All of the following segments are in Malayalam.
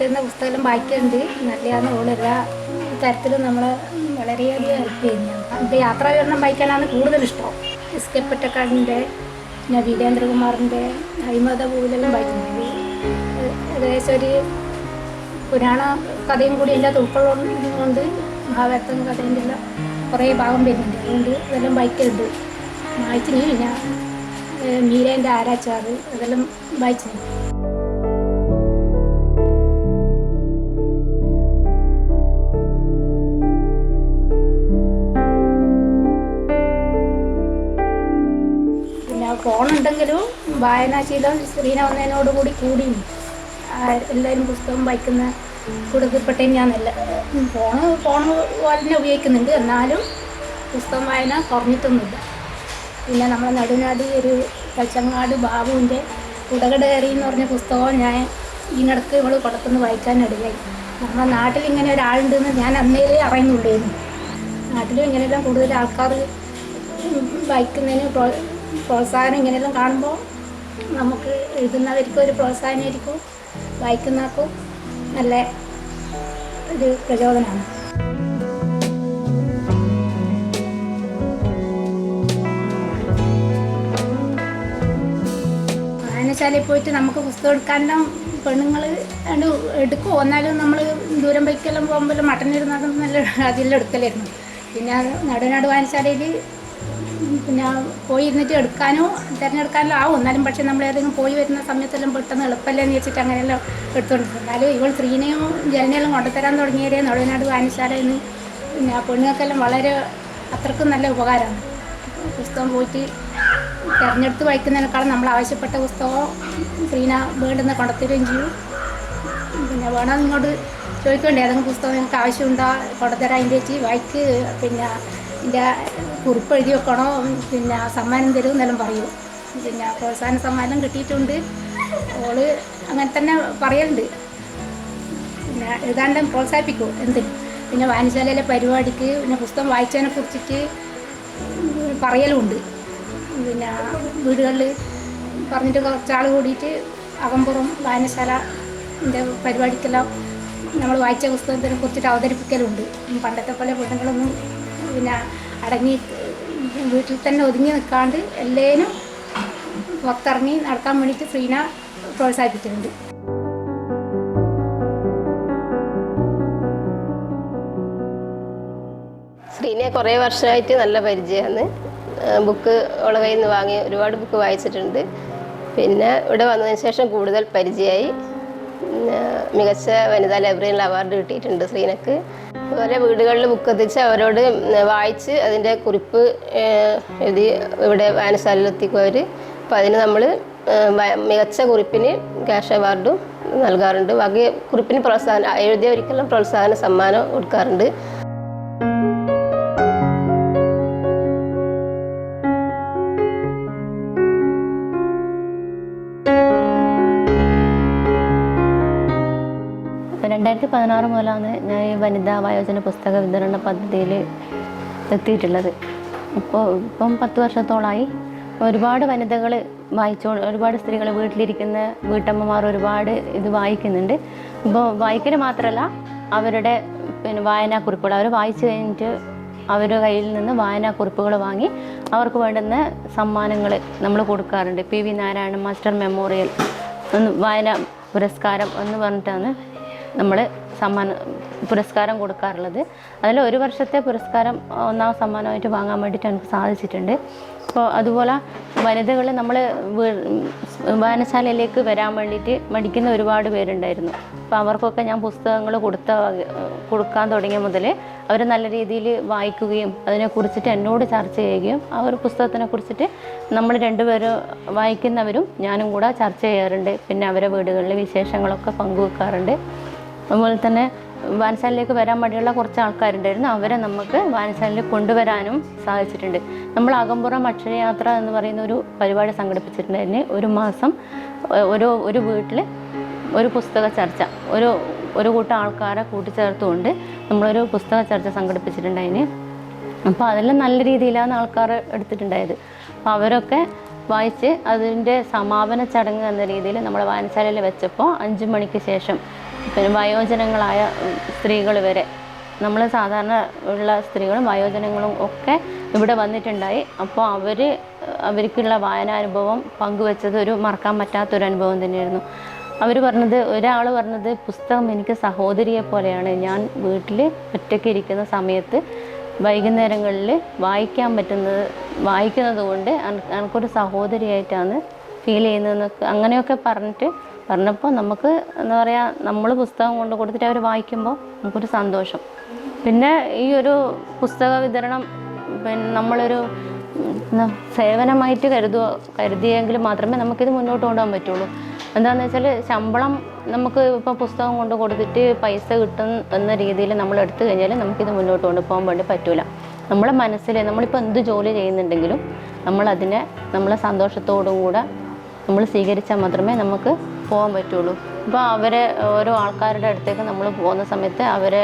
തരുന്ന പുസ്തകം വായിക്കുന്നുണ്ട് നല്ലതാണ് ഓൾ എല്ലാ തരത്തിലും നമ്മൾ വളരെയധികം ഹെൽപ്പ് ചെയ്യുന്നതാണ് അപ്പം യാത്രാ വിവരണം വായിക്കാനാണ് കൂടുതൽ ഇഷ്ടം. എസ് കെ പൊറ്റക്കാടിന്റെ പിന്നെ വീരേന്ദ്രകുമാറിന്റെ ഹൈമത പൂവിലെല്ലാം വായിക്കുന്നുണ്ട്. ഏകദേശം ഒരു പുരാണ കഥയും കൂടി എല്ലാത്ത ഉൾക്കൊള്ളുന്നതുകൊണ്ട് മഹാഭാരതം കഥേന്റെ എല്ലാം കുറേ ഭാഗം വരുന്നുണ്ട്. അതുകൊണ്ട് ഇതെല്ലാം വായിക്കലുണ്ട്. വായിച്ചിന് പിന്നെ മീരേന്റെ ആരാച്ചാറ് അതെല്ലാം വായിച്ചിന് ഫോണുണ്ടെങ്കിലും വായനാശീലം സ്ത്രീനെ വന്നതിനോടുകൂടി കൂടി എല്ലാവരും പുസ്തകം വായിക്കുന്ന കൂടുതൽപ്പെട്ടേ ഞാനല്ല. ഫോണ് ഫോൺ പോലെ തന്നെ ഉപയോഗിക്കുന്നുണ്ട്. എന്നാലും പുസ്തകം വായന കുറഞ്ഞിട്ടൊന്നുമില്ല. പിന്നെ നമ്മളെ നടുനാടി ഒരു കച്ചങ്ങാട് ബാബുവിന്റെ കുടകടേറി എന്ന് പറഞ്ഞ പുസ്തകം ഞാൻ ഇതിനിടക്ക് ഇവൾ വായിക്കാൻ വായിക്കാനിടയായി നമ്മുടെ നാട്ടിൽ ഇങ്ങനെ ഒരാളുണ്ടെന്ന് ഞാൻ അന്നേരേ അറിയുന്നുണ്ടായിരുന്നു നാട്ടിലും ഇങ്ങനെയെല്ലാം കൂടുതൽ ആൾക്കാർ വായിക്കുന്നതിന് പ്രോത്സാഹനം ഇങ്ങനെയെല്ലാം കാണുമ്പോൾ നമുക്ക് എഴുതുന്നവർക്കും ഒരു പ്രോത്സാഹനമായിരിക്കും. വായിക്കുന്നവർക്കും നല്ല ഒരു പ്രചോദനമാണ്. വായനശാലയിൽ പോയിട്ട് നമുക്ക് പുസ്തകം എടുക്കാനെല്ലാം പെണ്ണുങ്ങൾ ഉണ്ട് എടുക്കും എന്നാലും നമ്മൾ ദൂരം ബൈക്കെല്ലാം പോകുമ്പോൾ മട്ടനിരുന്നാലും നല്ല അതിലെടുക്കലായിരുന്നു. പിന്നെ നടുനാട് വായനശാലയിൽ പിന്നെ പോയി ഇരുന്നിട്ട് എടുക്കാനോ തിരഞ്ഞെടുക്കാനോ ആവും. എന്നാലും പക്ഷേ നമ്മൾ ഏതെങ്കിലും പോയി വരുന്ന സമയത്തെല്ലാം പെട്ടെന്ന് എളുപ്പമല്ലേ എന്ന് വെച്ചിട്ട് അങ്ങനെയെല്ലാം എടുത്തുകൊണ്ടിരുന്നു എന്നാലും ഇവൾ സ്ത്രീനെയും ജനനെല്ലാം കൊണ്ടുതരാൻ തുടങ്ങിയവരെ നടുനാട് വായനശാല എന്ന് പിന്നെ ആ പെണ്ണുങ്ങൾക്കെല്ലാം വളരെ അത്രക്കും നല്ല ഉപകാരമാണ്. പുസ്തകം പോയിട്ട് തിരഞ്ഞെടുത്ത് വായിക്കുന്നതിനേക്കാളും നമ്മൾ ആവശ്യപ്പെട്ട പുസ്തകം സ്ത്രീന വേണ്ടുന്ന കൊണ്ടുത്തരുകയും ചെയ്യും. പിന്നെ വേണം ഇങ്ങോട്ട് ചോദിക്കണ്ടേ? ഏതെങ്കിലും പുസ്തകം നിങ്ങൾക്ക് ആവശ്യമുണ്ടോ? കൊണ്ടുതരാം ചേച്ചി. വായിക്ക്. പിന്നെ എന്റെ കുറിപ്പ് എഴുതി വെക്കണോ? പിന്നെ സമ്മാനം തരും എന്നെല്ലാം പറയും. പിന്നെ പ്രോത്സാഹന സമ്മാനം കിട്ടിയിട്ടുണ്ട്. ഓൾ അങ്ങനെ തന്നെ പറയലുണ്ട്. പിന്നെ എഴുതാണ്ട് പ്രോത്സാഹിപ്പിക്കും. എന്തിനും പിന്നെ വായനശാലയിലെ പരിപാടിക്ക് പിന്നെ പുസ്തകം വായിച്ചതിനെ കുറിച്ചിട്ട് പറയലുമുണ്ട്. പിന്നെ വീടുകളിൽ പറഞ്ഞിട്ട് കുറച്ചാൾ കൂടിയിട്ട് അകമ്പുറം വായനശാല എന്റെ പരിപാടിക്കെല്ലാം നമ്മൾ വായിച്ച പുസ്തകത്തിനെ കുറിച്ചിട്ട് അവതരിപ്പിക്കലുണ്ട്. പണ്ടത്തെ പോലെ പെണ്ണുങ്ങളൊന്നും പിന്നെ അടങ്ങി വീട്ടിൽ തന്നെ ഒതുങ്ങി നിൽക്കാണ്ട് എല്ലാവരും പുറത്തിറങ്ങി നടക്കാൻ വേണ്ടിയിട്ട് ഫ്രീന പ്രോത്സാഹിപ്പിച്ചിട്ടുണ്ട് ശ്രീനെ കുറേ വർഷമായിട്ട് നല്ല പരിചയമാണ്. ബുക്ക് അവളെ കയ്യിൽ നിന്ന് വാങ്ങി ഒരുപാട് ബുക്ക് വായിച്ചിട്ടുണ്ട്. പിന്നെ ഇവിടെ വന്നതിന് ശേഷം കൂടുതൽ പരിചയമായി. മികച്ച വനിതാ ലൈബ്രറിയിൽ അവാർഡ് കിട്ടിയിട്ടുണ്ട് ശ്രീനക്ക്. ഓരോ വീടുകളിൽ ബുക്ക് എത്തിച്ച് അവരോട് വായിച്ച് അതിന്റെ കുറിപ്പ് എഴുതി ഇവിടെ വായനശാലയിൽ എത്തിക്കും അവർ അപ്പോൾ അതിന് നമ്മൾ മികച്ച കുറിപ്പിന് ക്യാഷ് അവാർഡും നൽകാറുണ്ട്. ബാക്കി കുറിപ്പിന് പ്രോത്സാഹനം എഴുതിയവർക്കെല്ലാം പ്രോത്സാഹന സമ്മാനം കൊടുക്കാറുണ്ട്. മുതലാണ് ഞാൻ ഈ വനിതാ വയോജന പുസ്തക വിതരണ പദ്ധതിയിൽ എത്തിയിട്ടുള്ളത്. ഇപ്പോൾ ഇപ്പം പത്ത് വർഷത്തോളമായി ഒരുപാട് വനിതകൾ വായിച്ചോ ഒരുപാട് സ്ത്രീകൾ വീട്ടിലിരിക്കുന്ന വീട്ടമ്മമാർ ഒരുപാട് ഇത് വായിക്കുന്നുണ്ട്. ഇപ്പോൾ വായിക്കൽ മാത്രമല്ല അവരുടെ പിന്നെ വായനാക്കുറിപ്പുകൾ അവർ വായിച്ചു കഴിഞ്ഞിട്ട് അവരുടെ കയ്യിൽ നിന്ന് വായനാക്കുറിപ്പുകൾ വാങ്ങി അവർക്ക് വേണ്ടുന്ന സമ്മാനങ്ങൾ നമ്മൾ കൊടുക്കാറുണ്ട്. P V Narayanan master memorial വായന പുരസ്കാരം എന്ന് പറഞ്ഞിട്ടാണ് നമ്മൾ സമ്മാന പുരസ്കാരം കൊടുക്കാറുള്ളത്. അതിൽ ഒരു വർഷത്തെ പുരസ്കാരം ഒന്നാം സമ്മാനമായിട്ട് വാങ്ങാൻ വേണ്ടിയിട്ട് എനിക്ക് സാധിച്ചിട്ടുണ്ട്. അപ്പോൾ അതുപോലെ വനിതകൾ നമ്മൾ വായനശാലയിലേക്ക് വരാൻ വേണ്ടിയിട്ട് മടിക്കുന്ന ഒരുപാട് പേരുണ്ടായിരുന്നു. അപ്പോൾ അവർക്കൊക്കെ ഞാൻ പുസ്തകങ്ങൾ കൊടുത്ത കൊടുക്കാൻ തുടങ്ങിയ മുതൽ അവർ നല്ല രീതിയിൽ വായിക്കുകയും അതിനെക്കുറിച്ചിട്ട് എന്നോട് ചർച്ച ചെയ്യുകയും ആ ഒരു പുസ്തകത്തിനെ കുറിച്ചിട്ട് നമ്മൾ രണ്ടുപേരും വായിക്കുന്നവരും ഞാനും കൂടെ ചർച്ച ചെയ്യാറുണ്ട്. പിന്നെ അവരെ വീടുകളിലെ വിശേഷങ്ങളൊക്കെ പങ്കുവെക്കാറുണ്ട്. അതുപോലെ തന്നെ വായനശാലയിലേക്ക് വരാൻ മടിയുള്ള കുറച്ച് ആൾക്കാരുണ്ടായിരുന്നു അവരെ നമുക്ക് വായനശാലയിൽ കൊണ്ടുവരാനും സാധിച്ചിട്ടുണ്ട്. നമ്മൾ അകമ്പുറം അക്ഷരയാത്ര എന്ന് പറയുന്ന ഒരു പരിപാടി സംഘടിപ്പിച്ചിട്ടുണ്ടായിരുന്നു. ഒരു മാസം ഒരു ഒരു വീട്ടിൽ ഒരു പുസ്തക ചർച്ച. ഒരു ഒരു കൂട്ടം ആൾക്കാരെ കൂട്ടിച്ചേർത്തുകൊണ്ട് നമ്മളൊരു പുസ്തക ചർച്ച സംഘടിപ്പിച്ചിട്ടുണ്ടായിന് അപ്പോൾ അതെല്ലാം നല്ല രീതിയിലാണ് ആൾക്കാർ എടുത്തിട്ടുണ്ടായത്. അപ്പോൾ അവരൊക്കെ വായിച്ച് അതിന്റെ സമാപന ചടങ്ങ് എന്ന രീതിയിൽ നമ്മുടെ വായനശാലയിൽ വെച്ചപ്പോൾ അഞ്ച് മണിക്ക് ശേഷം പിന്നെ വയോജനങ്ങളായ സ്ത്രീകൾ വരെ. നമ്മൾ സാധാരണ ഉള്ള സ്ത്രീകളും വയോജനങ്ങളും ഒക്കെ ഇവിടെ വന്നിട്ടുണ്ടായി. അപ്പോൾ അവർ അവർക്കുള്ള വായനാനുഭവം പങ്കുവെച്ചത് ഒരു മറക്കാൻ പറ്റാത്തൊരു അനുഭവം തന്നെയായിരുന്നു. അവർ പറഞ്ഞത് ഒരാൾ പറഞ്ഞത് പുസ്തകം എനിക്ക് സഹോദരിയെ പോലെയാണ്. ഞാൻ വീട്ടിൽ ഒറ്റയ്ക്ക് ഇരിക്കുന്ന സമയത്ത് വൈകുന്നേരങ്ങളിൽ വായിക്കാൻ പറ്റുന്നത് വായിക്കുന്നത് കൊണ്ട് എന- എനിക്കൊരു സഹോദരിയായിട്ടാണ് ഫീൽ ചെയ്യുന്നതെന്നൊക്കെ അങ്ങനെയൊക്കെ പറഞ്ഞിട്ട് പറഞ്ഞപ്പോൾ നമുക്ക് എന്താ പറയുക നമ്മൾ പുസ്തകം കൊണ്ട് കൊടുത്തിട്ട് അവർ വായിക്കുമ്പോൾ നമുക്കൊരു സന്തോഷം. പിന്നെ ഈ ഒരു പുസ്തക വിതരണം പിന്നെ നമ്മളൊരു സേവനമായിട്ട് കരുതുക കരുതിയെങ്കിൽ മാത്രമേ നമുക്കിത് മുന്നോട്ട് കൊണ്ടുപോകാൻ പറ്റുള്ളൂ. എന്താണെന്ന് വെച്ചാൽ ശമ്പളം നമുക്ക് ഇപ്പോൾ പുസ്തകം കൊണ്ട് കൊടുത്തിട്ട് പൈസ കിട്ടും എന്ന രീതിയിൽ നമ്മൾ എടുത്തു കഴിഞ്ഞാൽ നമുക്കിത് മുന്നോട്ട് കൊണ്ടുപോകാൻ വേണ്ടി പറ്റൂല. നമ്മളെ മനസ്സിൽ നമ്മളിപ്പോൾ എന്ത് ജോലി ചെയ്യുന്നുണ്ടെങ്കിലും നമ്മളതിനെ നമ്മളെ സന്തോഷത്തോടും കൂടെ നമ്മൾ സ്വീകരിച്ചാൽ മാത്രമേ നമുക്ക് പോകാൻ പറ്റുള്ളൂ. അപ്പോൾ അവരെ ഓരോ ആൾക്കാരുടെ അടുത്തേക്ക് നമ്മൾ പോകുന്ന സമയത്ത് അവരെ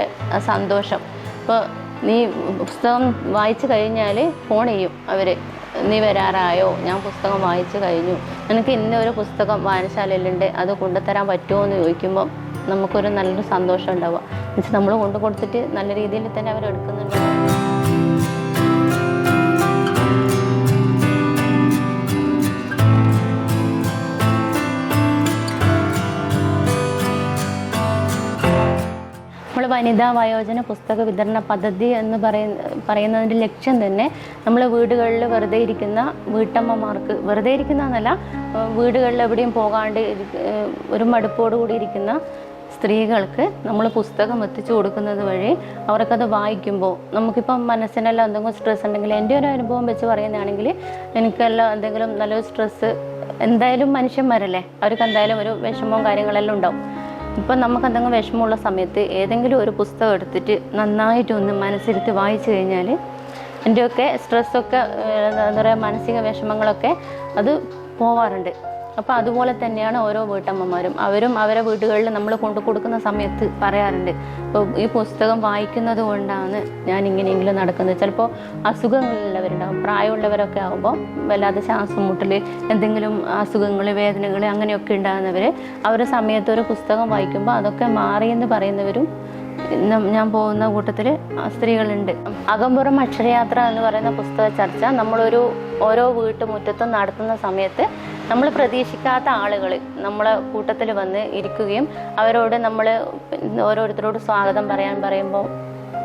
സന്തോഷം. ഇപ്പോൾ നീ പുസ്തകം വായിച്ചു കഴിഞ്ഞാൽ ഫോൺ ചെയ്യും അവർ നീ വരാറായോ? ഞാൻ പുസ്തകം വായിച്ചു കഴിഞ്ഞു. എനിക്ക് ഇന്ന ഒരു പുസ്തകം വായനശാലയിലുണ്ട് അത് കൊണ്ടുതരാൻ പറ്റുമോ എന്ന് ചോദിക്കുമ്പോൾ നമുക്കൊരു നല്ലൊരു സന്തോഷം ഉണ്ടാവുക. എന്നുവെച്ചാൽ നമ്മൾ കൊണ്ടു കൊടുത്തിട്ട് നല്ല രീതിയിൽ തന്നെ അവർ എടുക്കുന്നുണ്ട്. വനിതാ വയോജന പുസ്തക വിതരണ പദ്ധതി എന്ന് പറയുന്ന പറയുന്നതിന്റെ ലക്ഷ്യം തന്നെ നമ്മൾ വീടുകളിൽ വെറുതെ ഇരിക്കുന്ന വീട്ടമ്മമാർക്ക് വെറുതെ ഇരിക്കുന്നതെന്നല്ല വീടുകളിൽ എവിടെയും പോകാണ്ട് ഒരു മടുപ്പോട് കൂടി ഇരിക്കുന്ന സ്ത്രീകൾക്ക് നമ്മൾ പുസ്തകം എത്തിച്ചു കൊടുക്കുന്നത് വഴി അവർക്കത് വായിക്കുമ്പോൾ നമുക്കിപ്പം മനസ്സിനെല്ലാം എന്തെങ്കിലും സ്ട്രെസ് ഉണ്ടെങ്കിൽ എന്റെ ഒരു അനുഭവം വെച്ച് പറയുന്നതാണെങ്കിൽ എനിക്കെല്ലാം എന്തെങ്കിലും നല്ലൊരു സ്ട്രെസ്സ് എന്തായാലും മനുഷ്യന്മാരല്ലേ? അവർക്ക് എന്തായാലും ഒരു വിഷമവും കാര്യങ്ങളെല്ലാം ഉണ്ടാവും. ഇപ്പം നമുക്ക് എന്തെങ്കിലും വിഷമമുള്ള സമയത്ത് ഏതെങ്കിലും ഒരു പുസ്തകം എടുത്തിട്ട് നന്നായിട്ടൊന്ന് മനസ്സിരുത്തി വായിച്ചു കഴിഞ്ഞാൽ എന്റെയൊക്കെ സ്ട്രെസ്സൊക്കെ എന്താ പറയുക മാനസിക വിഷമങ്ങളൊക്കെ അത് പോവാറുണ്ട്. അപ്പോൾ അതുപോലെ തന്നെയാണ് ഓരോ വീട്ടമ്മമാരും. അവരും അവരെ വീടുകളിൽ നമ്മൾ കൊണ്ടു കൊടുക്കുന്ന സമയത്ത് പറയാറുണ്ട് ഇപ്പോൾ ഈ പുസ്തകം വായിക്കുന്നത് കൊണ്ടാണ് ഞാൻ ഇങ്ങനെയെങ്കിലും നടക്കുന്നത്. ചിലപ്പോൾ അസുഖങ്ങളുള്ളവരുണ്ടാവും പ്രായമുള്ളവരൊക്കെ ആകുമ്പോൾ വല്ലാതെ ശ്വാസം മുട്ടൽ എന്തെങ്കിലും അസുഖങ്ങൾ വേദനകൾ അങ്ങനെയൊക്കെ ഉണ്ടാകുന്നവർ അവരുടെ സമയത്ത് ഒരു പുസ്തകം വായിക്കുമ്പോൾ അതൊക്കെ മാറിയെന്ന് പറയുന്നവരും ഞാൻ പോകുന്ന കൂട്ടത്തിൽ സ്ത്രീകളുണ്ട്. അകമ്പുറം അക്ഷരയാത്ര എന്ന് പറയുന്ന പുസ്തക ചർച്ച നമ്മളൊരു ഓരോ വീട്ടുമുറ്റത്തും നടത്തുന്ന സമയത്ത് നമ്മൾ പ്രതീക്ഷിക്കാത്ത ആളുകൾ നമ്മളെ കൂട്ടത്തിൽ വന്ന് ഇരിക്കുകയും അവരോട് നമ്മൾ ഓരോരുത്തരോട് സ്വാഗതം പറയാൻ പറയുമ്പോൾ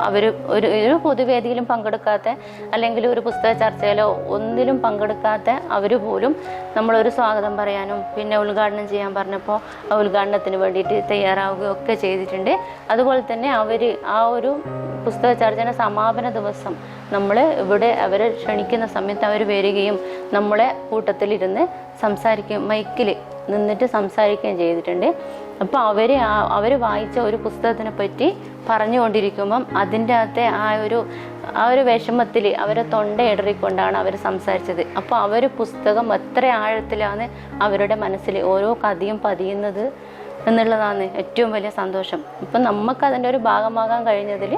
അവർ ഒരു ഒരു പൊതുവേദിയിലും പങ്കെടുക്കാത്ത അല്ലെങ്കിൽ ഒരു പുസ്തക ചർച്ചയിലോ ഒന്നിലും പങ്കെടുക്കാത്ത അവർ പോലും നമ്മളൊരു സ്വാഗതം പറയാനും പിന്നെ ഉദ്ഘാടനം ചെയ്യാൻ പറഞ്ഞപ്പോൾ ആ ഉദ്ഘാടനത്തിന് വേണ്ടിയിട്ട് തയ്യാറാവുകയും ഒക്കെ ചെയ്തിട്ടുണ്ട്. അതുപോലെ തന്നെ അവർ ആ ഒരു പുസ്തക ചർച്ചയുടെ സമാപന ദിവസം നമ്മൾ ഇവിടെ അവരെ ക്ഷണിക്കുന്ന സമയത്ത് അവർ വരികയും നമ്മളെ കൂട്ടത്തിലിരുന്ന് സംസാരിക്കുകയും മൈക്കിൽ നിന്നിട്ട് സംസാരിക്കുകയും ചെയ്തിട്ടുണ്ട്. അപ്പോൾ അവർ അവർ വായിച്ച ഒരു പുസ്തകത്തിനെ പറ്റി പറഞ്ഞുകൊണ്ടിരിക്കുമ്പം അതിന്റെ അകത്തെ ആ ഒരു ആ ഒരു വിഷമത്തിൽ അവരെ തൊണ്ട ഇടറിക്കൊണ്ടാണ് അവർ സംസാരിച്ചത്. അപ്പോൾ അവർ പുസ്തകം എത്ര ആഴത്തിലാണ് അവരുടെ മനസ്സിൽ ഓരോ കഥയും പതിയുന്നത് എന്നുള്ളതാണ് ഏറ്റവും വലിയ സന്തോഷം. ഇപ്പം നമുക്ക് അതിന്റെ ഒരു ഭാഗമാകാൻ കഴിഞ്ഞതിൽ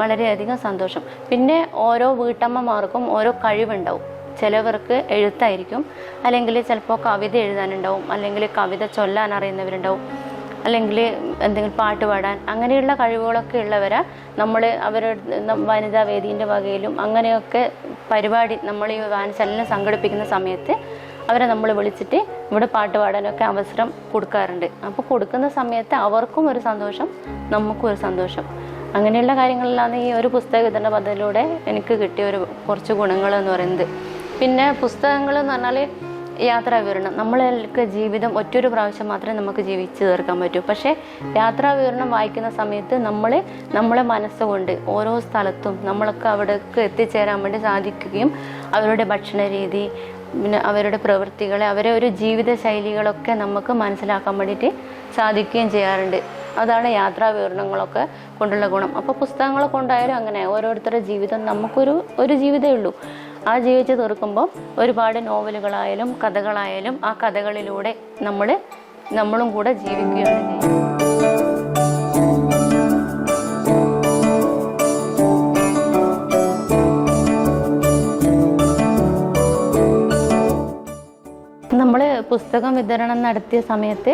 വളരെയധികം സന്തോഷം. പിന്നെ ഓരോ വീട്ടമ്മമാർക്കും ഓരോ കഴിവുണ്ടാവും. ചിലവർക്ക് എഴുത്തായിരിക്കും അല്ലെങ്കിൽ ചിലപ്പോൾ കവിത എഴുതാനുണ്ടാവും അല്ലെങ്കിൽ കവിത ചൊല്ലാൻ അറിയുന്നവരുണ്ടാവും. അല്ലെങ്കിൽ എന്തെങ്കിലും പാട്ട് പാടാൻ അങ്ങനെയുള്ള കഴിവുകളൊക്കെ ഉള്ളവരെ നമ്മൾ അവരുടെ വനിതാ വേദീന്റെ വകയിലും അങ്ങനെയൊക്കെ പരിപാടി നമ്മൾ ഈ വാൻസലിനെ സംഘടിപ്പിക്കുന്ന സമയത്ത് അവരെ നമ്മൾ വിളിച്ചിട്ട് ഇവിടെ പാട്ട് പാടാനൊക്കെ അവസരം കൊടുക്കാറുണ്ട്. അപ്പോൾ കൊടുക്കുന്ന സമയത്ത് അവർക്കും ഒരു സന്തോഷം നമുക്കും ഒരു സന്തോഷം. അങ്ങനെയുള്ള കാര്യങ്ങളിലാണ് ഈ ഒരു പുസ്തക വിതരണ പദ്ധതിയിലൂടെ എനിക്ക് കിട്ടിയ ഒരു കുറച്ച് ഗുണങ്ങൾ എന്ന് പറയുന്നത്. പിന്നെ പുസ്തകങ്ങൾ എന്ന് പറഞ്ഞാൽ യാത്രാ വിവരണം. നമ്മളൊക്കെ ജീവിതം ഒറ്റൊരു പ്രാവശ്യം മാത്രമേ നമുക്ക് ജീവിച്ചു തീർക്കാൻ പറ്റൂ. പക്ഷേ യാത്രാ വിവരണം വായിക്കുന്ന സമയത്ത് നമ്മൾ നമ്മളെ മനസ്സുകൊണ്ട് ഓരോ സ്ഥലത്തും നമ്മളൊക്കെ അവിടേക്ക് എത്തിച്ചേരാൻ വേണ്ടി സാധിക്കുകയും അവരുടെ ഭക്ഷണ രീതി പിന്നെ അവരുടെ പ്രവൃത്തികളെ അവരെ ഒരു ജീവിത ശൈലികളൊക്കെ നമുക്ക് മനസ്സിലാക്കാൻ വേണ്ടിയിട്ട് സാധിക്കുകയും ചെയ്യാറുണ്ട്. അതാണ് യാത്രാ വിവരണങ്ങളൊക്കെ കൊണ്ടുള്ള ഗുണം. അപ്പോൾ പുസ്തകങ്ങളൊക്കെ കൊണ്ടായാലും അങ്ങനെ. ഓരോരുത്തരുടെ ജീവിതം നമുക്കൊരു ഒരു ജീവിതമേ ഉള്ളൂ. ആ ജീവിച്ച് തീർക്കുമ്പോൾ ഒരുപാട് നോവലുകളായാലും കഥകളായാലും ആ കഥകളിലൂടെ നമ്മൾ നമ്മളും കൂടെ ജീവിക്കുകയാണ് ചെയ്യുന്നത്. നമ്മൾ പുസ്തകം വിതരണം നടത്തിയ സമയത്ത്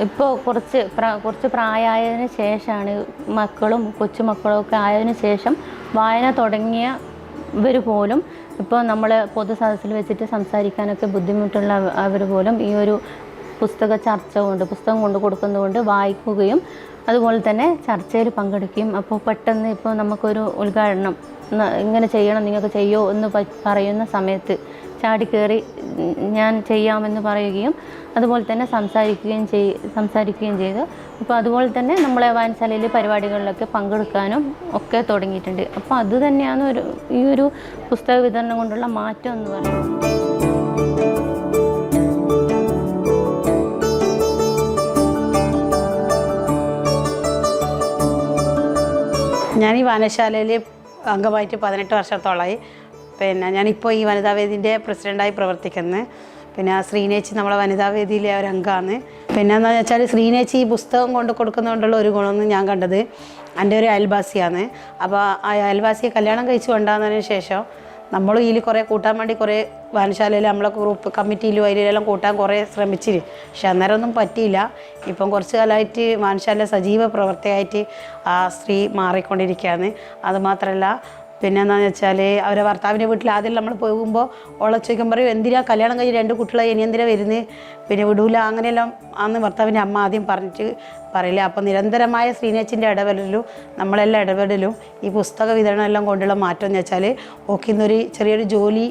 ഇപ്പോൾ കുറച്ച് കുറച്ച് പ്രായമായതിനു ശേഷമാണ് മക്കളും കൊച്ചുമക്കളും ഒക്കെ ആയതിനു ശേഷം വായന തുടങ്ങിയവർ പോലും ഇപ്പോൾ നമ്മൾ പൊതുസദസ്സിൽ വെച്ചിട്ട് സംസാരിക്കാനൊക്കെ ബുദ്ധിമുട്ടുള്ള അവർ പോലും ഈ ഒരു പുസ്തക ചർച്ച കൊണ്ട് പുസ്തകം കൊണ്ട് കൊടുക്കുന്നതുകൊണ്ട് വായിക്കുകയും അതുപോലെ തന്നെ ചർച്ചയിൽ പങ്കെടുക്കുകയും അപ്പോൾ പെട്ടെന്ന് ഇപ്പോൾ നമുക്കൊരു ഉദ്ഘാടനം ഇങ്ങനെ ചെയ്യണം നിങ്ങൾക്ക് ചെയ്യോ എന്ന് പറയുന്ന സമയത്ത് ചാടിക്കയറി ഞാൻ ചെയ്യാമെന്ന് പറയുകയും അതുപോലെ തന്നെ സംസാരിക്കുകയും ചെയ് സംസാരിക്കുകയും ചെയ്തു അപ്പോൾ അതുപോലെ തന്നെ നമ്മളെ വായനശാലയിൽ പരിപാടികളിലൊക്കെ പങ്കെടുക്കാനും ഒക്കെ തുടങ്ങിയിട്ടുണ്ട്. അപ്പോൾ അത് തന്നെയാണ് ഒരു ഈ ഒരു പുസ്തക വിതരണം കൊണ്ടുള്ള മാറ്റം എന്ന് പറയുന്നത്. ഞാൻ ഈ വായനശാലയിൽ അംഗമായിട്ട് പതിനെട്ട് വർഷത്തോളമായി പിന്നെ ഞാനിപ്പോൾ ഈ വനിതാവേദിന്റെ പ്രസിഡന്റായി പ്രവർത്തിക്കുന്നത് പിന്നെ ശ്രീനേച്ചി നമ്മളെ വനിതാവേദിയിലെ ഒരു അംഗമാണ് പിന്നെ എന്താണെന്ന് വെച്ചാൽ ശ്രീനേച്ചി ഈ പുസ്തകം കൊണ്ട് കൊടുക്കുന്നതുകൊണ്ടുള്ള ഒരു ഗുണമെന്ന് ഞാൻ കണ്ടത് എന്റെ ഒരു അയൽവാസിയാണ്. അപ്പോൾ ആ അയൽവാസിയെ കല്യാണം കഴിച്ച് കൊണ്ടാകുന്നതിന് ശേഷം നമ്മൾ ഇതിൽ കുറേ കൂട്ടാൻ വേണ്ടി കുറേ വായനശാലയിൽ നമ്മളെ ഗ്രൂപ്പ് കമ്മിറ്റിയിലും അതിലെല്ലാം കൂട്ടാൻ കുറേ ശ്രമിച്ചിരി പക്ഷെ അന്നേരം ഒന്നും പറ്റിയില്ല. ഇപ്പം കുറച്ച് കാലമായിട്ട് വായനശാല സജീവ പ്രവർത്തിയായിട്ട് ആ സ്ത്രീ മാറിക്കൊണ്ടിരിക്കുകയാണ്. അതുമാത്രമല്ല പിന്നെ എന്താണെന്ന് വെച്ചാൽ അവരെ ഭർത്താവിന്റെ വീട്ടിൽ ആദ്യം നമ്മൾ പോകുമ്പോൾ ഓളെ പറയും എന്തിനാ കല്യാണം കഴിഞ്ഞ് രണ്ട് കുട്ടികളെ ഇനി എന്തിനാ വരുന്നത് പിന്നെ വിടൂല അങ്ങനെയെല്ലാം ആന്ന് ഭർത്താവിന്റെ അമ്മ ആദ്യം പറഞ്ഞിട്ട് പറയില്ല. അപ്പോൾ നിരന്തരമായ ശ്രീനേച്ചിന്റെ ഇടപെടലും നമ്മളെല്ലാം ഇടപെടലും ഈ പുസ്തക വിതരണം എല്ലാം കൊണ്ടുള്ള മാറ്റം എന്ന് വെച്ചാൽ ഓക്കെ ഇന്നൊരു ചെറിയൊരു ജോലി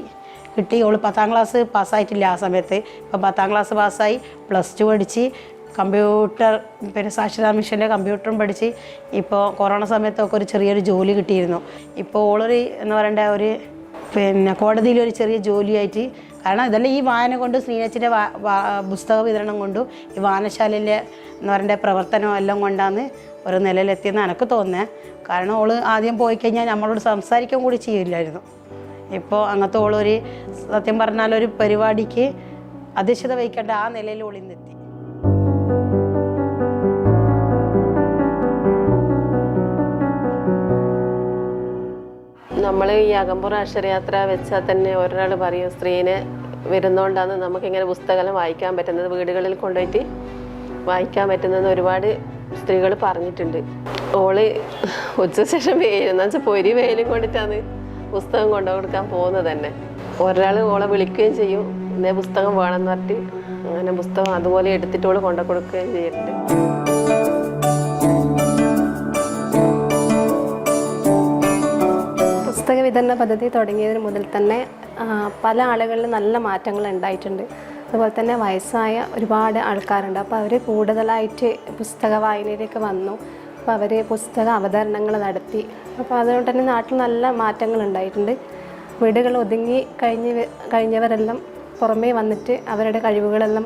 കിട്ടി. ഓൾ പത്താം ക്ലാസ് പാസ്സായിട്ടില്ല ആ സമയത്ത്. ഇപ്പം പത്താം ക്ലാസ് പാസ്സായി പ്ലസ് ടു പഠിച്ച് കമ്പ്യൂട്ടർ പിന്നെ സാക്ഷരതാ മിഷന്റെ കമ്പ്യൂട്ടറും പഠിച്ച് ഇപ്പോൾ കൊറോണ സമയത്തൊക്കെ ഒരു ചെറിയൊരു ജോലി കിട്ടിയിരുന്നു. ഇപ്പോൾ ഓളൊരു എന്ന് പറയേണ്ട ഒരു പിന്നെ കോടതിയിൽ ഒരു ചെറിയ ജോലിയായിട്ട് കാരണം ഇതെല്ലാം ഈ വായന കൊണ്ട് ശ്രീനച്ചിന്റെ പുസ്തക വിതരണം കൊണ്ടും ഈ വായനശാലയിലെ എന്ന് പറയേണ്ട പ്രവർത്തനം എല്ലാം കൊണ്ടാണ് ഒരു നിലയിലെത്തിയെന്ന് എനിക്ക് തോന്നുന്നത് കാരണം ഓൾ ആദ്യം പോയി കഴിഞ്ഞാൽ നമ്മളോട് സംസാരിക്കാൻ കൂടി ചെയ്യില്ലായിരുന്നു. ഇപ്പോൾ അങ്ങനത്തെ ഓളൊരു സത്യം പറഞ്ഞാൽ ഒരു പരിപാടിക്ക് അധ്യക്ഷത വഹിക്കേണ്ട ആ നിലയിൽ ഒളിന്നെത്തി ഈ അകമ്പുറ അക്ഷരയാത്ര വെച്ചാൽ തന്നെ ഒരാൾ പറയും സ്ത്രീനെ വരുന്നോണ്ടാണ് നമുക്കിങ്ങനെ പുസ്തകം വായിക്കാൻ പറ്റുന്നത് വീടുകളിൽ കൊണ്ടുപോയിട്ട് വായിക്കാൻ പറ്റുന്നതെന്ന് ഒരുപാട് സ്ത്രീകൾ പറഞ്ഞിട്ടുണ്ട്. ഓൾ ഉച്ച ശേഷം വെയിൽ എന്ന് വെച്ചാൽ പൊരി വെയിലും കൊണ്ടിട്ടാണ് പുസ്തകം കൊണ്ടു കൊടുക്കാൻ പോകുന്നത് തന്നെ. ഒരാൾ ഓളെ വിളിക്കുകയും ചെയ്യും ഇന്നേ പുസ്തകം വേണമെന്ന് പറഞ്ഞിട്ട് അങ്ങനെ പുസ്തകം അതുപോലെ എടുത്തിട്ട് ഓൾ കൊണ്ടു കൊടുക്കുകയും ചെയ്യുന്നുണ്ട് വിതരണ പദ്ധതി തുടങ്ങിയതിന് മുതൽ തന്നെ പല ആളുകളിൽ നല്ല മാറ്റങ്ങൾ ഉണ്ടായിട്ടുണ്ട്. അതുപോലെ തന്നെ വയസ്സായ ഒരുപാട് ആൾക്കാരുണ്ട്. അപ്പോൾ അവർ കൂടുതലായിട്ട് പുസ്തക വായനയിലേക്ക് വന്നു. അപ്പോൾ അവർ പുസ്തക അവതരണങ്ങൾ നടത്തി. അപ്പോൾ അതുകൊണ്ട് തന്നെ നാട്ടിൽ നല്ല മാറ്റങ്ങൾ ഉണ്ടായിട്ടുണ്ട്. വീടുകൾ ഒതുങ്ങി കഴിഞ്ഞ് കഴിഞ്ഞവരെല്ലാം പുറമേ വന്നിട്ട് അവരുടെ കഴിവുകളെല്ലാം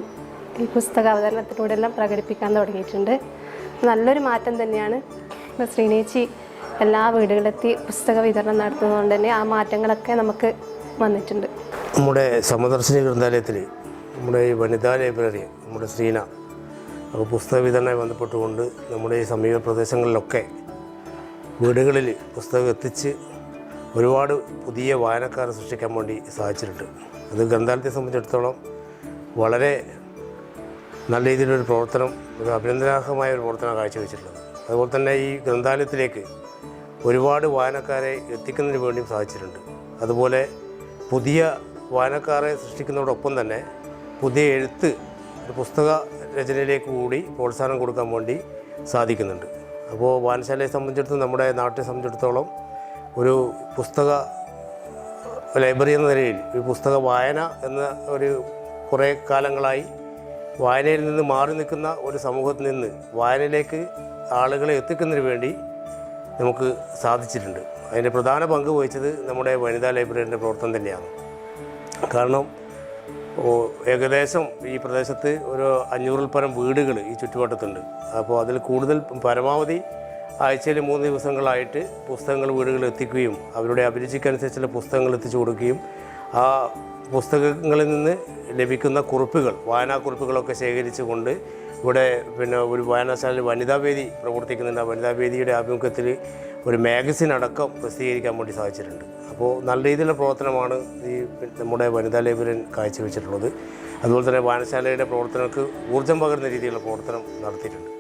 ഈ പുസ്തക അവതരണത്തിലൂടെല്ലാം പ്രകടിപ്പിക്കാൻ തുടങ്ങിയിട്ടുണ്ട്. നല്ലൊരു മാറ്റം തന്നെയാണ്. ശ്രീനേച്ചി എല്ലാ വീടുകളിലെത്തി പുസ്തക വിതരണം നടത്തുന്നതുകൊണ്ട് തന്നെ ആ മാറ്റങ്ങളൊക്കെ നമുക്ക് വന്നിട്ടുണ്ട്. നമ്മുടെ സമദർശിനി ഗ്രന്ഥാലയത്തിൽ നമ്മുടെ ഈ വനിതാ ലൈബ്രറി നമ്മുടെ ശ്രീന അപ്പോൾ പുസ്തക വിതരണമായി ബന്ധപ്പെട്ടുകൊണ്ട് നമ്മുടെ ഈ സമീപ പ്രദേശങ്ങളിലൊക്കെ വീടുകളിൽ പുസ്തകം എത്തിച്ച് ഒരുപാട് പുതിയ വായനക്കാരെ സൃഷ്ടിക്കാൻ വേണ്ടി സാധിച്ചിട്ടുണ്ട്. അത് ഗ്രന്ഥാലയത്തെ സംബന്ധിച്ചിടത്തോളം വളരെ നല്ല രീതിയിലൊരു പ്രവർത്തനം ഒരു അഭിനന്ദനാർഹമായ ഒരു പ്രവർത്തനം കാഴ്ചവെച്ചിട്ടുള്ളത് അതുപോലെ തന്നെ ഈ ഗ്രന്ഥാലയത്തിലേക്ക് ഒരുപാട് വായനക്കാരെ എത്തിക്കുന്നതിന് വേണ്ടിയും സാധിച്ചിട്ടുണ്ട്. അതുപോലെ പുതിയ വായനക്കാരെ സൃഷ്ടിക്കുന്നതോടൊപ്പം തന്നെ പുതിയ എഴുത്ത് പുസ്തക രചനയിലേക്ക് കൂടി പ്രോത്സാഹനം കൊടുക്കാൻ വേണ്ടി സാധിക്കുന്നുണ്ട്. അപ്പോൾ വായനശാലയെ സംബന്ധിച്ചിടത്തോളം നമ്മുടെ നാട്ടിനെ സംബന്ധിച്ചിടത്തോളം ഒരു പുസ്തക ലൈബ്രറി എന്ന നിലയിൽ ഒരു പുസ്തക വായന എന്ന ഒരു കുറേ കാലങ്ങളായി വായനയിൽ നിന്ന് മാറി നിൽക്കുന്ന ഒരു സമൂഹത്തിൽ നിന്ന് വായനയിലേക്ക് ആളുകളെ എത്തിക്കുന്നതിന് വേണ്ടി നമുക്ക് സാധിച്ചിട്ടുണ്ട്. അതിന്റെ പ്രധാന പങ്ക് വഹിച്ചത് നമ്മുടെ വനിതാ ലൈബ്രറിയുടെ പ്രവർത്തനം തന്നെയാണ്. കാരണം ഏകദേശം ഈ പ്രദേശത്ത് ഒരു അഞ്ഞൂറിൽ പരം വീടുകൾ ഈ ചുറ്റുവട്ടത്തുണ്ട്. അപ്പോൾ അതിൽ കൂടുതൽ പരമാവധി ആഴ്ചയിൽ മൂന്ന് ദിവസങ്ങളായിട്ട് പുസ്തകങ്ങൾ വീടുകളിൽ എത്തിക്കുകയും അവരുടെ അഭിരുചിക്കനുസരിച്ചുള്ള പുസ്തകങ്ങൾ എത്തിച്ചു കൊടുക്കുകയും ആ പുസ്തകങ്ങളിൽ നിന്ന് ലഭിക്കുന്ന കുറിപ്പുകൾ വായനാക്കുറിപ്പുകളൊക്കെ ശേഖരിച്ചുകൊണ്ട് ഇവിടെ പിന്നെ ഒരു വായനശാലയിൽ വനിതാവേദി പ്രവർത്തിക്കുന്നുണ്ട്. ആ വനിതാ വേദിയുടെ ആഭിമുഖ്യത്തിൽ ഒരു മാഗസിൻ അടക്കം പ്രസിദ്ധീകരിക്കാൻ വേണ്ടി സാധിച്ചിട്ടുണ്ട്. അപ്പോൾ നല്ല രീതിയിലുള്ള പ്രവർത്തനമാണ് ഈ നമ്മുടെ വനിതാ ലൈബ്രറിയൻ കാഴ്ചവെച്ചിട്ടുള്ളത്. അതുപോലെ തന്നെ വായനശാലയുടെ പ്രവർത്തനങ്ങൾക്ക് ഊർജം പകരുന്ന രീതിയിലുള്ള പ്രവർത്തനം നടത്തിയിട്ടുണ്ട്.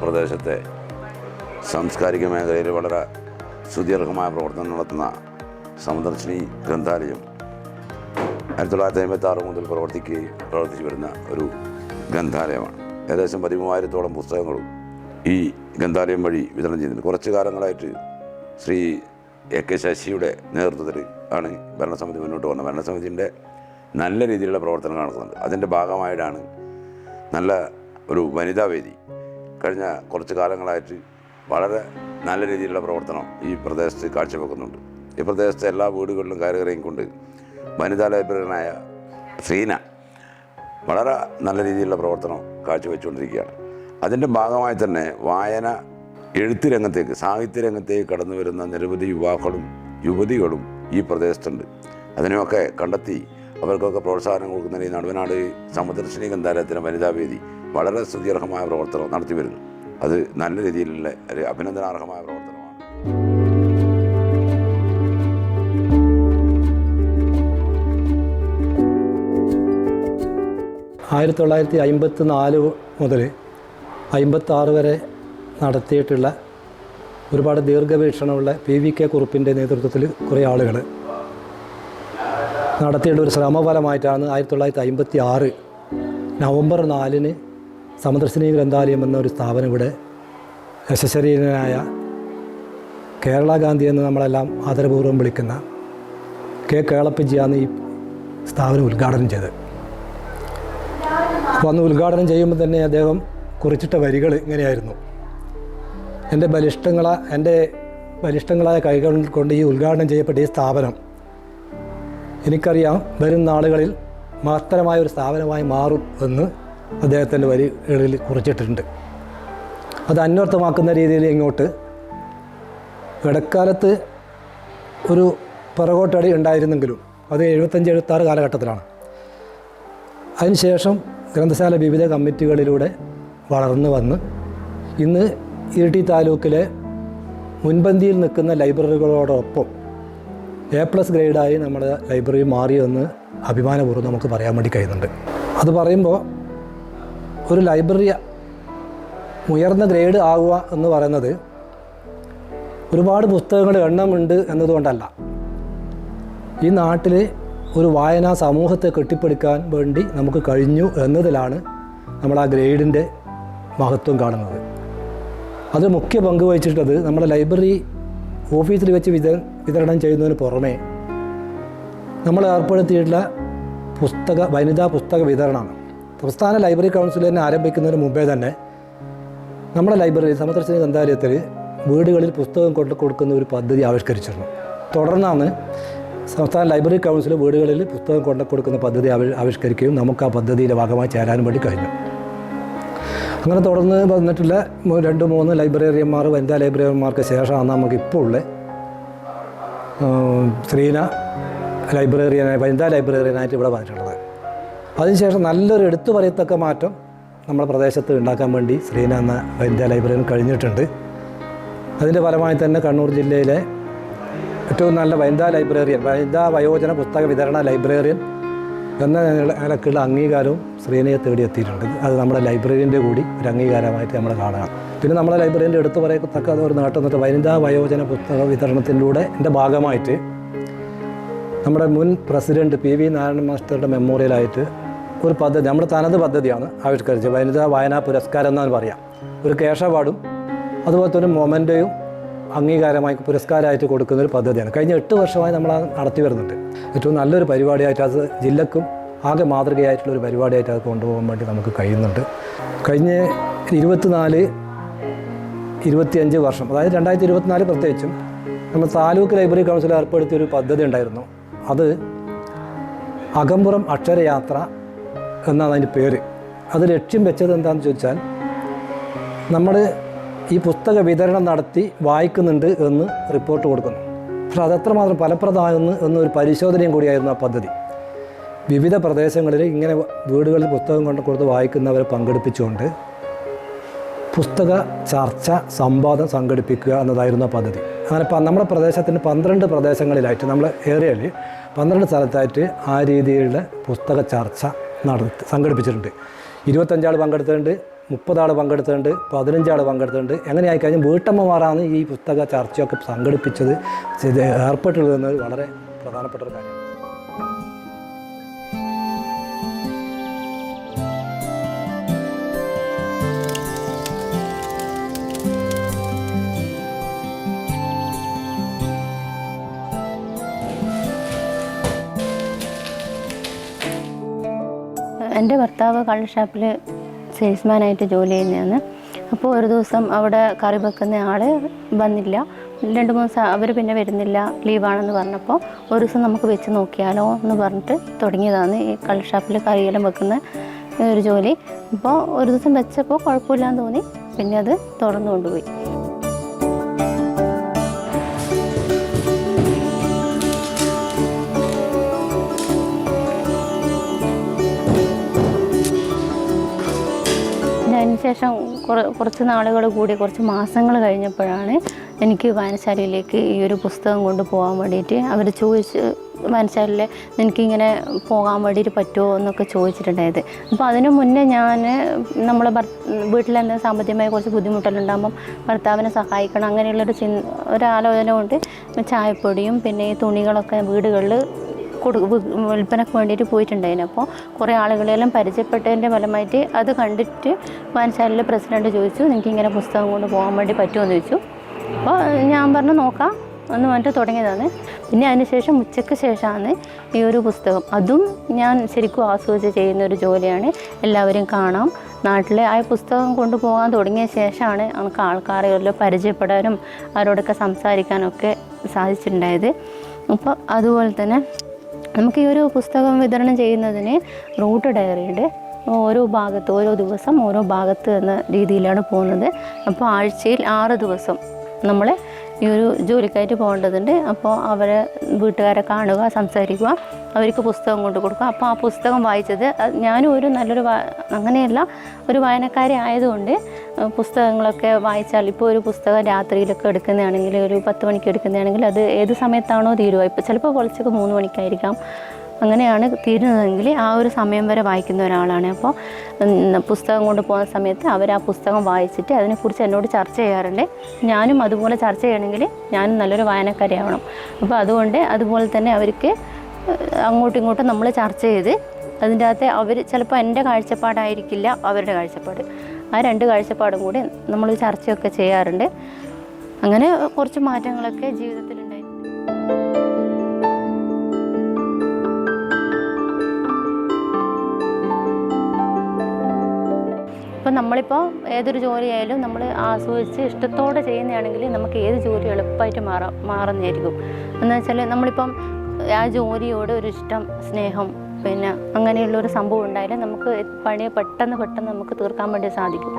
പ്രദേശത്തെ സാംസ്കാരിക മേഖലയിൽ വളരെ സുദീർഘമായ പ്രവർത്തനം നടത്തുന്ന സമദർശിനി ഗ്രന്ഥാലയം ആയിരത്തി തൊള്ളായിരത്തി അമ്പത്തി ആറ് മുതൽ പ്രവർത്തിക്കുകയും പ്രവർത്തിച്ചു വരുന്ന ഒരു ഗ്രന്ഥാലയമാണ്. ഏകദേശം പതിമൂവായിരത്തോളം പുസ്തകങ്ങളും ഈ ഗ്രന്ഥാലയം വഴി വിതരണം ചെയ്യുന്നുണ്ട് കുറച്ച് കാലങ്ങളായിട്ട് ശ്രീ എ കെ ശശിയുടെ നേതൃത്വത്തിൽ ആണ് ഭരണസമിതി മുന്നോട്ട് പോകുന്നത്. ഭരണസമിതിന്റെ നല്ല രീതിയിലുള്ള പ്രവർത്തനങ്ങൾ നടക്കുന്നുണ്ട്. അതിന്റെ ഭാഗമായിട്ടാണ് നല്ല ഒരു വനിതാ വേദി കഴിഞ്ഞ കുറച്ച് കാലങ്ങളായിട്ട് വളരെ നല്ല രീതിയിലുള്ള പ്രവർത്തനം ഈ പ്രദേശത്ത് കാഴ്ചവെക്കുന്നുണ്ട്. ഈ പ്രദേശത്തെ എല്ലാ വീടുകളിലും കയറിയിറങ്ങി കൊണ്ട് വനിതാ ലൈബ്രറിയനായ സീന വളരെ നല്ല രീതിയിലുള്ള പ്രവർത്തനം കാഴ്ചവെച്ചുകൊണ്ടിരിക്കുകയാണ്. അതിന്റെ ഭാഗമായി തന്നെ വായന എഴുത്ത് രംഗത്തേക്ക് സാഹിത്യ രംഗത്തേക്ക് കടന്നു വരുന്ന നിരവധി യുവാക്കളും യുവതികളും ഈ പ്രദേശത്തുണ്ട്. അതിനെയൊക്കെ കണ്ടെത്തി അവർക്കൊക്കെ പ്രോത്സാഹനം കൊടുക്കുന്നതിന് ഈ നടുവനാട് സമുദ്രശ്രീ ഗ്രന്ഥാലയത്തിലെ വനിതാവേദി വളരെ സുദീർഘമായ പ്രവർത്തനം നടത്തി വരുന്നു. അത് നല്ല രീതിയിലുള്ള ഒരു അഭിനന്ദനാർഹമായ പ്രവർത്തനമാണ്. ആയിരത്തി തൊള്ളായിരത്തി അമ്പത്തി നാല് മുതൽ അമ്പത്താറ് വരെ നടത്തിയിട്ടുള്ള ഒരുപാട് ദീർഘവീക്ഷണമുള്ള പി വി കെ കുറുപ്പിന്റെ നേതൃത്വത്തിൽ കുറേ ആളുകൾ നടത്തിയിട്ടുള്ള ഒരു ശ്രമഫലമായിട്ടാണ് ആയിരത്തി തൊള്ളായിരത്തി അമ്പത്തി ആറ് നവംബർ നാലിന് സമുദ്രശ്രീ ഗ്രന്ഥാലയം എന്നൊരു സ്ഥാപനം ഇവിടെ യശശരീരനായ കേരള ഗാന്ധി എന്ന് നമ്മളെല്ലാം ആദരപൂർവം വിളിക്കുന്ന കെ കേളപ്പജിയാണ് ഈ സ്ഥാപനം ഉദ്ഘാടനം ചെയ്തത്. അപ്പോൾ അന്ന് ഉദ്ഘാടനം ചെയ്യുമ്പോൾ തന്നെ അദ്ദേഹം കുറിച്ചിട്ട വരികൾ ഇങ്ങനെയായിരുന്നു. എന്റെ ബലിഷ്ടങ്ങള എന്റെ ബലിഷ്ടങ്ങളായ കൈകൾ കൊണ്ട് ഈ ഉദ്ഘാടനം ചെയ്യപ്പെട്ട ഈ സ്ഥാപനം എനിക്കറിയാം വരും നാളുകളിൽ മഹത്തരമായ ഒരു സ്ഥാപനമായി മാറും എന്ന് അദ്ദേഹത്തിന്റെ വരികളിൽ കുറിച്ചിട്ടുണ്ട് അത് അന്വർത്ഥമാക്കുന്ന രീതിയിൽ ഇങ്ങോട്ട് ഇടക്കാലത്ത് ഒരു പിറകോട്ടടി ഉണ്ടായിരുന്നെങ്കിലും അത് എഴുപത്തഞ്ച് എഴുപത്താറ് കാലഘട്ടത്തിലാണ്. അതിനുശേഷം ഗ്രന്ഥശാല വിവിധ കമ്മിറ്റികളിലൂടെ വളർന്നു വന്ന് ഇന്ന് ഇരിട്ടി താലൂക്കിലെ മുൻപന്തിയിൽ നിൽക്കുന്ന ലൈബ്രറികളോടൊപ്പം എ പ്ലസ് ഗ്രേഡായി നമ്മുടെ ലൈബ്രറി മാറിയെന്ന് അഭിമാനപൂർവം നമുക്ക് പറയാൻ വേണ്ടി കഴിയുന്നുണ്ട്. അത് പറയുമ്പോൾ ഒരു ലൈബ്രറി ഉയർന്ന ഗ്രേഡ് ആവുക എന്ന് പറയുന്നത് ഒരുപാട് പുസ്തകങ്ങൾ എണ്ണമുണ്ട് എന്നതുകൊണ്ടല്ല. ഈ നാട്ടിൽ ഒരു വായനാ സമൂഹത്തെ കെട്ടിപ്പടുക്കാൻ വേണ്ടി നമുക്ക് കഴിഞ്ഞു എന്നതിലാണ് നമ്മൾ ആ ഗ്രേഡിന്റെ മഹത്വം കാണുന്നത്. അത് മുഖ്യ പങ്ക് വഹിച്ചിട്ടത് നമ്മുടെ ലൈബ്രറി ഓഫീസിൽ വെച്ച് വിത വിതരണം ചെയ്യുന്നതിന് പുറമേ നമ്മൾ ഏർപ്പെടുത്തിയിട്ടുള്ള പുസ്തക വനിതാ പുസ്തക വിതരണമാണ്. സംസ്ഥാന ലൈബ്രറി കൗൺസിൽ തന്നെ ആരംഭിക്കുന്നതിന് മുമ്പേ തന്നെ നമ്മുടെ ലൈബ്രറി സമുദ്രശ്രീ ഗ്രന്ഥാലയത്തിൽ വീടുകളിൽ പുസ്തകം കൊണ്ട് കൊടുക്കുന്ന ഒരു പദ്ധതി ആവിഷ്കരിച്ചിരുന്നു. തുടർന്നാണ് സംസ്ഥാന ലൈബ്രറി കൗൺസിൽ വീടുകളിൽ പുസ്തകം കൊണ്ട് കൊടുക്കുന്ന പദ്ധതി ആവി- ആവിഷ്കരിക്കുകയും നമുക്ക് ആ പദ്ധതിയിലെ ഭാഗമായി ചേരാനും വേണ്ടി കഴിഞ്ഞു. അങ്ങനെ തുടർന്ന് വന്നിട്ടുള്ള രണ്ട് മൂന്ന് ലൈബ്രറിയന്മാർ വനിതാ ലൈബ്രറിയന്മാർക്ക് ശേഷമാണ് നമുക്ക് ഇപ്പോൾ ഉള്ള ശ്രീന ലൈബ്രറിയനായി വനിതാ ലൈബ്രറിയനായിട്ട് ഇവിടെ വന്നിട്ടുള്ളത്. അതിനുശേഷം നല്ലൊരു എടുത്തു പറയത്തക്ക മാറ്റം നമ്മുടെ പ്രദേശത്ത് ഉണ്ടാക്കാൻ വേണ്ടി ശ്രീന എന്ന വനിതാ ലൈബ്രറിയൻ കഴിഞ്ഞിട്ടുണ്ട്. അതിന്റെ ഫലമായി തന്നെ കണ്ണൂർ ജില്ലയിലെ ഏറ്റവും നല്ല വനിതാ ലൈബ്രറിയൻ വനിതാ വയോജന പുസ്തക വിതരണ ലൈബ്രറിയൻ എന്ന നിലക്കുള്ള അംഗീകാരവും ശ്രീനയെ തേടിയെത്തിയിട്ടുണ്ട് അത് നമ്മുടെ ലൈബ്രറിന്റെ കൂടി ഒരു അംഗീകാരമായിട്ട് നമ്മൾ കാണുക. പിന്നെ നമ്മുടെ ലൈബ്രറിന്റെ എടുത്തു പറയത്തക്ക ഒരു നേട്ടം എന്നിട്ട് വനിതാ വയോജന പുസ്തക വിതരണത്തിലൂടെ എന്റെ ഭാഗമായിട്ട് നമ്മുടെ മുൻ പ്രസിഡന്റ് പി വി നാരായണ മാസ്റ്ററുടെ മെമ്മോറിയലായിട്ട് ഒരു പദ്ധതി നമ്മുടെ തനത് പദ്ധതിയാണ് ആവിഷ്കരിച്ചത്. വനിതാ വായനാ പുരസ്കാരം എന്നാണ് പറയാം. ഒരു കേശവാർഡും അതുപോലെ തന്നെ മൊമെന്റയും അംഗീകാരമായി പുരസ്കാരമായിട്ട് കൊടുക്കുന്ന ഒരു പദ്ധതിയാണ്. കഴിഞ്ഞ എട്ട് വർഷമായി നമ്മൾ നടത്തി വരുന്നുണ്ട്. ഏറ്റവും നല്ലൊരു പരിപാടിയായിട്ട് അത് ജില്ലക്കും ആകെ മാതൃകയായിട്ടുള്ള ഒരു പരിപാടിയായിട്ട് അത് കൊണ്ടുപോകാൻ വേണ്ടി നമുക്ക് കഴിയുന്നുണ്ട്. കഴിഞ്ഞ ഇരുപത്തിനാല് ഇരുപത്തിയഞ്ച് വർഷം അതായത് രണ്ടായിരത്തി ഇരുപത്തിനാല് പ്രത്യേകിച്ചും നമ്മൾ താലൂക്ക് ലൈബ്രറി കൗൺസിൽ ഏർപ്പെടുത്തിയ ഒരു പദ്ധതി ഉണ്ടായിരുന്നു. അത് അകമ്പുറം അക്ഷരയാത്ര എന്നാണ് അതിന്റെ പേര്. അത് ലക്ഷ്യം വെച്ചത് എന്താണെന്ന് ചോദിച്ചാൽ നമ്മൾ ഈ പുസ്തക വിതരണം നടത്തി വായിക്കുന്നുണ്ട് എന്ന് റിപ്പോർട്ട് കൊടുക്കുന്നു. പക്ഷെ അതെത്രമാത്രം ഫലപ്രദമാകുന്നു എന്നൊരു പരിശോധനയും കൂടിയായിരുന്നു ആ പദ്ധതി. വിവിധ പ്രദേശങ്ങളിൽ ഇങ്ങനെ വീടുകളിൽ പുസ്തകം കൊണ്ട് കൊടുത്ത് വായിക്കുന്നവരെ പങ്കെടുപ്പിച്ചുകൊണ്ട് പുസ്തക ചർച്ച സംവാദം സംഘടിപ്പിക്കുക എന്നതായിരുന്നു ആ പദ്ധതി. അങ്ങനെ നമ്മുടെ പ്രദേശത്തിന് പന്ത്രണ്ട് പ്രദേശങ്ങളിലായിട്ട് നമ്മൾ ഏരിയയിൽ പന്ത്രണ്ട് സ്ഥലത്തായിട്ട് ആ രീതിയിലുള്ള പുസ്തക ചർച്ച നടത്തി സംഘടിപ്പിച്ചിട്ടുണ്ട്. ഇരുപത്തഞ്ചാൾ പങ്കെടുത്തിട്ടുണ്ട് മുപ്പതാൾ പങ്കെടുത്തിട്ടുണ്ട് പതിനഞ്ചാൾ പങ്കെടുത്തിട്ടുണ്ട്. എങ്ങനെയായി കഴിഞ്ഞാൽ വീട്ടമ്മമാരാണ് ഈ പുസ്തക ചർച്ചയൊക്കെ സംഘടിപ്പിച്ചത് ഇത് ഏർപ്പെട്ടുള്ളത് എന്നത് വളരെ പ്രധാനപ്പെട്ട ഒരു കാര്യമാണ്. എന്റെ ഭർത്താവ് കള്ള് ഷാപ്പിൽ സെയിൽസ്മാനായിട്ട് ജോലി ചെയ്യുന്നതാണ്. അപ്പോൾ ഒരു ദിവസം അവിടെ കറി വെക്കുന്ന ആൾ വന്നില്ല. രണ്ട് മൂന്ന് ദിവസം അവർ പിന്നെ വരുന്നില്ല ലീവാണെന്ന് പറഞ്ഞപ്പോൾ ഒരു ദിവസം നമുക്ക് വെച്ച് നോക്കിയാലോ എന്ന് പറഞ്ഞിട്ട് തുടങ്ങിയതാണ് ഈ കള്ള് ഷാപ്പിൽ കറിയെല്ലാം വെക്കുന്ന ഒരു ജോലി. അപ്പോൾ ഒരു ദിവസം വെച്ചപ്പോൾ കുഴപ്പമില്ലാന്ന് തോന്നി പിന്നെ അത് തുറന്നു കൊണ്ടുപോയി. കുറ കുറച്ച് നാളുകൾ കൂടി കുറച്ച് മാസങ്ങൾ കഴിഞ്ഞപ്പോഴാണ് എനിക്ക് വായനശാലയിലേക്ക് ഈ ഒരു പുസ്തകം കൊണ്ടുപോകാൻ വേണ്ടിയിട്ട് അവർ ചോദിച്ച് വായനശാലയിൽ എനിക്കിങ്ങനെ പോകാൻ വേണ്ടിയിട്ട് പറ്റുമോ എന്നൊക്കെ ചോദിച്ചിട്ടുണ്ടായത്. അപ്പോൾ അതിനു മുന്നേ ഞാൻ നമ്മളെ ഭർ വീട്ടിൽ തന്നെ സാമ്പത്തികമായി കുറച്ച് ബുദ്ധിമുട്ടെല്ലാം ഉണ്ടാകുമ്പം ഭർത്താവിനെ സഹായിക്കണം അങ്ങനെയുള്ളൊരു ചിന് ഒരാലോചന കൊണ്ട് ചായപ്പൊടിയും പിന്നെ ഈ തുണികളൊക്കെ വീടുകളിൽ കൊടു വിൽപ്പനക്ക് വേണ്ടിയിട്ട് പോയിട്ടുണ്ടായിരുന്നു. അപ്പോൾ കുറേ ആളുകളെല്ലാം പരിചയപ്പെട്ടതിന്റെ ഫലമായിട്ട് അത് കണ്ടിട്ട് വായനശാലയിലെ പ്രസിഡന്റ് ചോദിച്ചു നിങ്ങൾക്ക് ഇങ്ങനെ പുസ്തകം കൊണ്ട് പോകാൻ വേണ്ടി പറ്റുമെന്ന് ചോദിച്ചു. അപ്പോൾ ഞാൻ പറഞ്ഞു നോക്കാം. എന്ന് പറഞ്ഞിട്ട് തുടങ്ങിയതാണ്. പിന്നെ അതിനുശേഷം ഉച്ചയ്ക്ക് ശേഷമാണ് ഈ ഒരു പുസ്തകം. അതും ഞാൻ ശരിക്കും ആസ്വദിച്ച് ചെയ്യുന്ന ഒരു ജോലിയാണ്. എല്ലാവരും കാണാം. നാട്ടിലെ ആ പുസ്തകം കൊണ്ടുപോകാൻ തുടങ്ങിയ ശേഷമാണ് നമുക്ക് ആൾക്കാരെല്ലാം പരിചയപ്പെടാനും അവരോടൊക്കെ സംസാരിക്കാനൊക്കെ സാധിച്ചിട്ടുണ്ടായത്. അപ്പോൾ അതുപോലെ തന്നെ നമുക്ക് ഈ ഒരു പുസ്തകം വിതരണം ചെയ്യുന്നതിന് റൂട്ട് ഡയറിയുടെ ഓരോ ഭാഗത്ത് ഓരോ ദിവസം ഓരോ ഭാഗത്ത് എന്ന രീതിയിലാണ് പോകുന്നത്. അപ്പോൾ ആഴ്ചയിൽ ആറ് ദിവസം നമ്മൾ ഈ ഒരു ജോലിക്കായിട്ട് പോകേണ്ടതുണ്ട്. അപ്പോൾ അവരെ വീട്ടുകാരെ കാണുക സംസാരിക്കുക അവർക്ക് പുസ്തകം കൊണ്ട് കൊടുക്കുക. അപ്പോൾ ആ പുസ്തകം വായിച്ചത് ഞാനും ഒരു നല്ലൊരു അങ്ങനെയല്ല ഒരു വായനക്കാരി ആയതുകൊണ്ട് പുസ്തകങ്ങളൊക്കെ വായിച്ചാൽ ഇപ്പോൾ ഒരു പുസ്തകം രാത്രിയിലൊക്കെ എടുക്കുന്നതാണെങ്കിൽ ഒരു പത്ത് മണിക്ക് എടുക്കുന്നതാണെങ്കിൽ അത് ഏത് സമയത്താണോ തീരുക. ഇപ്പോൾ ചിലപ്പോൾ പൊളിച്ചൊക്കെ മൂന്ന് മണിക്കായിരിക്കാം. അങ്ങനെയാണ് തീരുന്നതെങ്കിൽ ആ ഒരു സമയം വരെ വായിക്കുന്ന ഒരാളാണ്. അപ്പോൾ പുസ്തകം കൊണ്ട് പോകുന്ന സമയത്ത് അവർ ആ പുസ്തകം വായിച്ചിട്ട് അതിനെക്കുറിച്ച് എന്നോട് ചർച്ച ചെയ്യാറുണ്ട്. ഞാനും അതുപോലെ ചർച്ച ചെയ്യണമെങ്കിൽ ഞാനും നല്ലൊരു വായനക്കാരിയാവണം. അപ്പോൾ അതുകൊണ്ട് അതുപോലെ തന്നെ അവർക്ക് അങ്ങോട്ടും ഇങ്ങോട്ടും നമ്മൾ ചർച്ച ചെയ്ത് അതിന്റെ അകത്ത് അവർ ചിലപ്പോൾ എന്റെ കാഴ്ചപ്പാടായിരിക്കില്ല അവരുടെ കാഴ്ചപ്പാട്. ആ രണ്ട് കാഴ്ചപ്പാടും കൂടി നമ്മൾ ചർച്ചയൊക്കെ ചെയ്യാറുണ്ട്. അങ്ങനെ കുറച്ച് മാറ്റങ്ങളൊക്കെ ജീവിതത്തിലുണ്ടായി. ഇപ്പം നമ്മളിപ്പോൾ ഏതൊരു ജോലിയായാലും നമ്മൾ ആസ്വദിച്ച് ഇഷ്ടത്തോടെ ചെയ്യുന്നതാണെങ്കിൽ നമുക്ക് ഏത് ജോലി എളുപ്പമായിട്ട് മാറാം മാറുന്നതായിരിക്കും. എന്ന് വെച്ചാൽ നമ്മളിപ്പം ആ ജോലിയോട് ഒരു ഇഷ്ടം സ്നേഹം പിന്നെ അങ്ങനെയുള്ള ഒരു സംഭവം ഉണ്ടായാലും നമുക്ക് പണി പെട്ടെന്ന് പെട്ടെന്ന് നമുക്ക് തീർക്കാൻ വേണ്ടി സാധിക്കും.